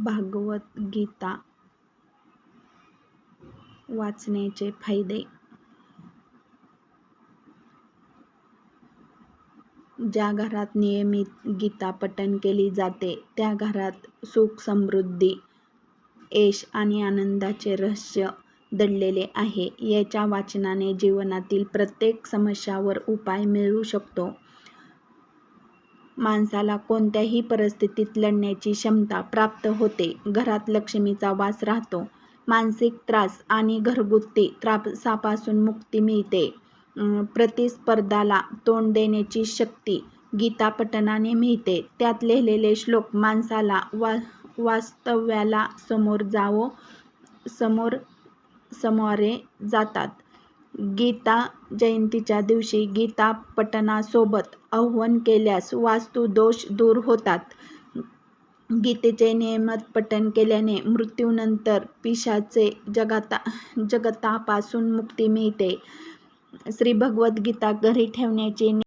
भागवद्गीता वाचण्याचे फायदे. ज्या घरात नियमित गीता पठण केली जाते त्या घरात सुख समृद्धी यश आणि आनंदाचे रहस्य दडलेले आहे. याच्या वाचनाने जीवनातील प्रत्येक समस्यावर उपाय मिळू शकतो. माणसाला कोणत्याही परिस्थितीत लढण्याची क्षमता प्राप्त होते. घरात लक्ष्मीचा वास राहतो. मानसिक त्रास आणि घरगुती त्रासापासून मुक्ती मिळते. प्रतिस्पर्धाला तोंड देण्याची शक्ती गीता पठणाने मिळते. त्यात लिहिलेले श्लोक माणसाला वा वास्तव्याला समोर जावो समोर समोरे जातात. गीता जयंतीच्या दिवशी गीता पठणासोबत आवाहन केल्यास वास्तु दोष दूर होतात. गीतेचे नियमित पठण केल्याने मृत्यूनंतर पिशाचे जगता जगतापासून मुक्ती मिळते. श्री भगवद्गीता घरी ठेवण्याचे